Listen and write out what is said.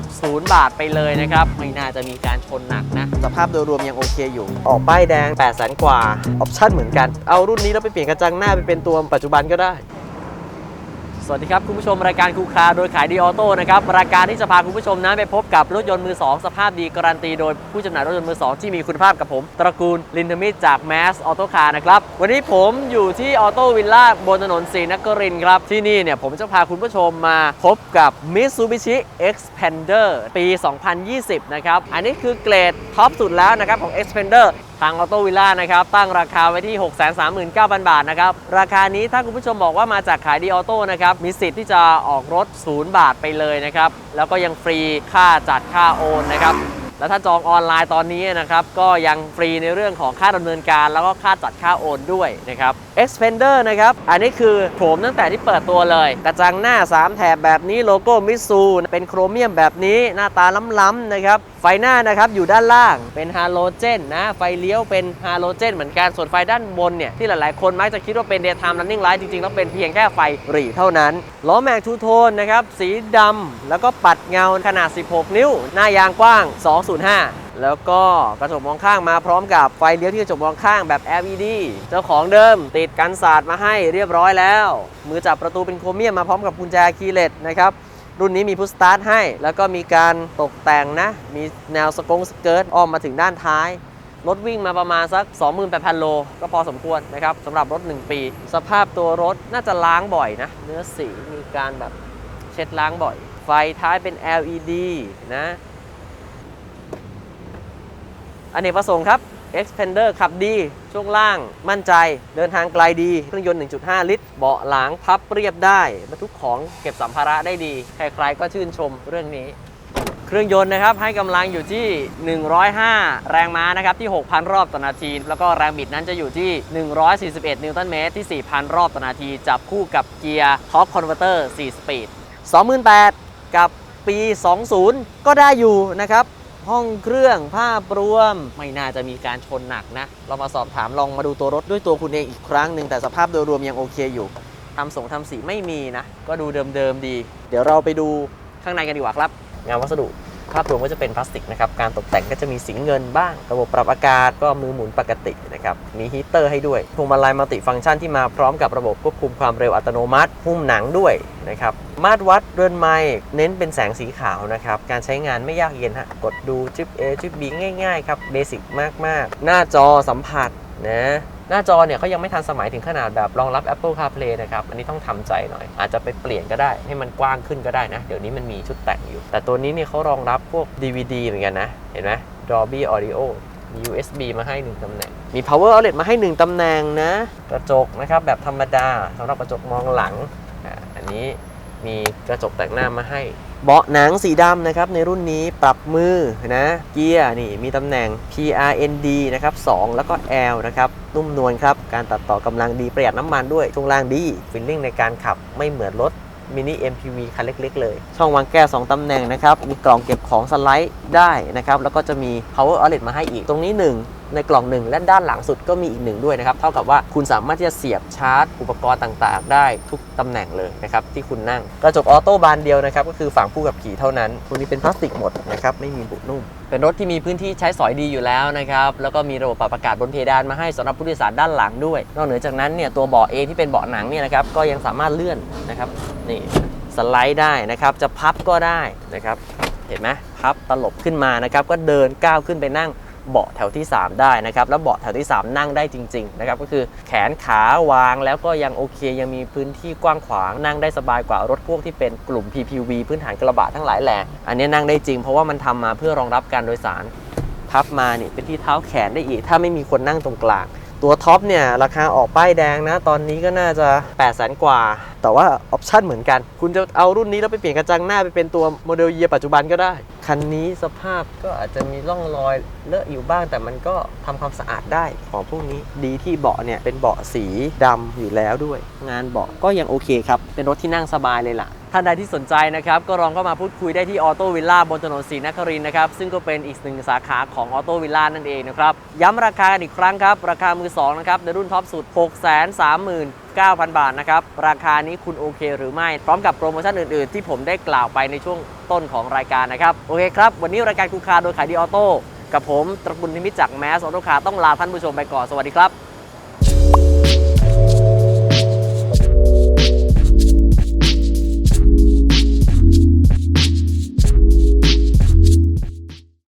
ถศูนย์บาทไปเลยนะครับ ไม่น่าจะมีการชนหนักนะ สภาพโดยรวมยังโอเคอยู่ ออกป้ายแดง8 0 0 0 0 0 กว่า ออปชั่นเหมือนกัน เอารุ่นนี้แล้วไปเปลี่ยนกระจังหน้าไปเป็นตัวปัจจุบันก็ได้ สวัสดีครับ คุณผู้ชมรายการคูคาโดยขายดีออโต้นะครับรายการที่จะพาคุณผู้ชมนั้นไปพบกับรถยนต์มือ 2 สภาพดีการันตีโดยผู้จำหน่ายรถยนต์มือ 2 ที่มีคุณภาพกับผม ตระกูลลินทมิตจากแมสออโต้คาร์นะครับ วันนี้ผมอยู่ที่ออโต้วิลล่าบนถนนศรีนครินทร์ครับ ที่นี่เนี่ยผมจะพาคุณผู้ชมมาพบกับ Mitsubishi Xpander ปี 2020 นะครับ อันนี้คือเกรดท็อปสุดแล้วนะครับของ Xpander ทางออโต้วิลล่านะครับตั้งราคาไว้ที่ 639,000 บาทนะครับราคานี้ถ้าคุณผู้ชมบอกว่ามาจากขายดีออโต้นะครับมีสิทธิ์ที่จะออกรถ 0 บาทไปเลยนะครับแล้วก็ยังฟรีค่าจัดค่าโอนนะครับแล้วถ้าจองออนไลน์ตอนนี้นะครับก็ยังฟรีในเรื่องของค่าดำเนินการ แล้วก็ค่าจัดค่าโอนด้วยนะครับ Xpander นะครับอันนี้คือโฉมตั้งแต่ที่เปิดตัวเลย กระจังหน้า 3 แถบแบบนี้โลโก้มิซูเป็นโครเมียมแบบนี้หน้าตาล้ำๆนะครับ ฟหน้านะครับอยู่ด้านล่างเป็นฮาโลเจนนะ ไฟเลี้ยวเป็นฮาโลเจนเหมือนกัน ส่วนไฟด้านบนเนี่ยที่หลายๆ คนมักจะคิดว่าเป็น daytime running light จริงๆ แล้วเป็นเพียงแค่ไฟหรี่เท่านั้น ล้อแม็กทูโทนนะครับ สีดำแล้วก็ปัดเงาขนาด 16 นิ้ว หน้ายางกว้าง 205แล้วก็กระจกมองข้างมาพร้อมกับไฟเลี้ยวที่กระจกมองข้างแบบ LED เจ้าของเดิมติดกันศาสตร์มาให้เรียบร้อยแล้ว มือจับประตูเป็นโครเมียมมาพร้อมกับกุญแจคีย์เลสนะครับ รุ่นนี้มีพุชสตาร์ทให้ แล้วก็มีการตกแต่งนะ มีแนวสกงสเกิร์ตอ้อมมาถึงด้านท้าย รถวิ่งมาประมาณสัก 28,000 โล ก็พอสมควรนะครับสำหรับรถ 1 ปี สภาพตัวรถน่าจะล้างบ่อยนะ เนื้อสีมีการแบบเช็ดล้างบ่อย ไฟท้ายเป็น LED นะอเนกประสงค์ครับ Xpander ขับดี ช่วงล่างมั่นใจ เดินทางไกลดี เครื่องยนต์ 1.5 ลิตร เบาะหลังพับเรียบได้บรรทุกของเก็บสัมภาระได้ดี ใครๆก็ชื่นชมเรื่องนี้ เครื่องยนต์นะครับให้กำลังอยู่ที่ 105 แรงม้านะครับที่ 6,000 รอบต่อนาที แล้วก็แรงบิดนั้นจะอยู่ที่ 141 นิวตันเมตรที่ 4,000 รอบต่อนาที จับคู่กับเกียร์ท็อปคอนเวอร์เตอร์4สปีด28,000 กับปี 20 ก็ได้อยู่นะครับ ห้องเครื่องภาพรวม ไม่น่าจะมีการชนหนักนะ เรามาสอบถามลองมาดูตัวรถด้วยตัวคุณเองอีกครั้งหนึ่งแต่สภาพโดยรวมยังโอเคอยู่ทำส่งทำสีไม่มีนะ ก็ดูเดิมๆดี เดี๋ยวเราไปดูข้างในกันดีกว่าครับ งานวัสดุ ภาพรวมก็จะเป็นพลาสติกนะครับ การตกแต่งก็จะมีสีเงินบ้าง ระบบปรับอากาศก็มือหมุนปกตินะครับ มีฮีเตอร์ให้ด้วยพวงมาลัยมัลติฟังก์ชันที่มาพร้อมกับระบบควบคุมความเร็วอัตโนมัติ หุ้มหนังด้วยนะครับ มาตรวัดเรือนไม้เน้นเป็นแสงสีขาวนะครับ การใช้งานไม่ยากเย็นฮะ กดดูชิป A ชิป B ง่ายๆครับ เบสิกมากๆ หน้าจอสัมผัสนะ หน้าจอเนี่ยเขายังไม่ทันสมัยถึงขนาดแบบรองรับ Apple CarPlay นะครับ อันนี้ต้องทำใจหน่อย อาจจะไปเปลี่ยนก็ได้ให้มันกว้างขึ้นก็ได้นะ เดี๋ยวนี้มันมีชุดแต่งอยู่ แต่ตัวนี้เนี่ยเขารองรับพวก DVD เหมือนกันนะ เห็นไหม Dolby Audio มี USB มาให้ 1 ตำแหน่ง มี Power Outlet มาให้ 1 ตำแหน่งนะ กระจกนะครับแบบธรรมดาสำหรับกระจกมองหลัง อันนี้มีกระจกแต่งหน้ามาให้ เบาะหนังสีดำนะครับในรุ่นนี้ปรับมือนะเกียร์นี่มีตำแหน่ง PRND นะครับ 2 แล้วก็ L นะครับนุ่มนวลครับ การตัดต่อกำลังดีประหยัดน้ำมันด้วยช่วงล่างดีฟิลลิ่งในการขับไม่เหมือนรถมินิ MPV คันเล็ก ๆ เลย ช่องวางแก้ว 2 ตำแหน่งนะครับ มีกล่องเก็บของสไลด์ได้นะครับ แล้วก็จะมี power outlet มาให้อีก ตรงนี้ 1 ในกล่องหนึ่งและด้านหลังสุดก็มีอีกหนึ่งด้วยนะครับ เท่ากับว่าคุณสามารถที่จะเสียบชาร์จ อุปกรณ์ต่างๆ ได้ทุกตำแหน่งเลยนะครับที่คุณนั่ง กระจกออโต้บานเดียวนะครับก็คือฝั่งผู้ขับขี่เท่านั้นพวนี้เป็นพลาสติกหมดนะครับไม่มีบุนุ่ม เป็นรถที่มีพื้นที่ใช้สอยดีอยู่แล้วนะครับแล้วก็มีระบบปรับอากาศบนเพดานมาให้สำหรับผู้โดยสารด้านหลังด้วย นอกเหนือจากนั้นเนี่ยตัวเบาะเองที่เป็นเบาะหนังเนี่ยนะครับก็ยังสามารถเลื่อนนะครับนี่สไลด์ได้นะครับจะพับก็ได้นะครับเห็นไหมพับตลบขึ้นมานะครับก็เดินก้าวขึ้นไปนั่ง เบาะแถวที่ 3 ได้นะครับแล้วเบาะแถวที่ 3 นั่งได้จริงๆนะครับก็คือแขนขาวางแล้วก็ยังโอเค ยังมีพื้นที่กว้างขวางนั่งได้สบายกว่ารถพวกที่เป็นกลุ่ม PPV พื้นฐานกระบะทั้งหลายแหล่อันนี้นั่งได้จริงเพราะว่ามันทำมาเพื่อรองรับการโดยสารพับมานี่เป็นที่เท้าแขนได้อีก ถ้าไม่มีคนนั่งตรงกลาง ตัวท็อปเนี่ย ราคาออกป้ายแดงนะ ตอนนี้ก็น่าจะ 8 0 0 0 0 0กว่า แต่ว่าออปชั่นเหมือนกัน คุณจะเอารุ่นนี้แล้วไปเปลี่ยนกระจังหน้าไปเป็นตัวโมเดลเยียปัจจุบันก็ได้ คันนี้สภาพก็อาจจะมีร่องรอยเลอะอยู่บ้าง แต่มันก็ทำความสะอาดได้ของพวกนี้ดีที่เบาะเนี่ยเป็นเบาะสีดำอยู่แล้วด้วย งานเบาะก็ยังโอเคครับเป็นรถที่นั่งสบายเลยล่ะ ท่านใดที่สนใจนะครับ ก็ลองเข้ามาพูดคุยได้ที่ออโต้วิลล่าบนถนนศรีนครินนะครับ ซึ่งก็เป็นอีกหนึ่งสาขาของออโต้วิลล่านั่นเองนะครับ ย้ำราคากันอีกครั้งครับ ราคามือ2นะครับในรุ่นท็อปสุด 6 3 9 0 0 0 บาทนะครับ ราคานี้คุณโอเคหรือไม่ พร้อมกับโปรโมชั่นอื่น ๆ ที่ผมได้กล่าวไปในช่วงต้นของรายการนะครับ โอเคครับ วันนี้รายการคูคาโดยขายดีออโต้กับผมตระกุลนิมิตจากแมสออโต้คาต้องลาท่านผู้ชมไปก่อนสวัสดีครับ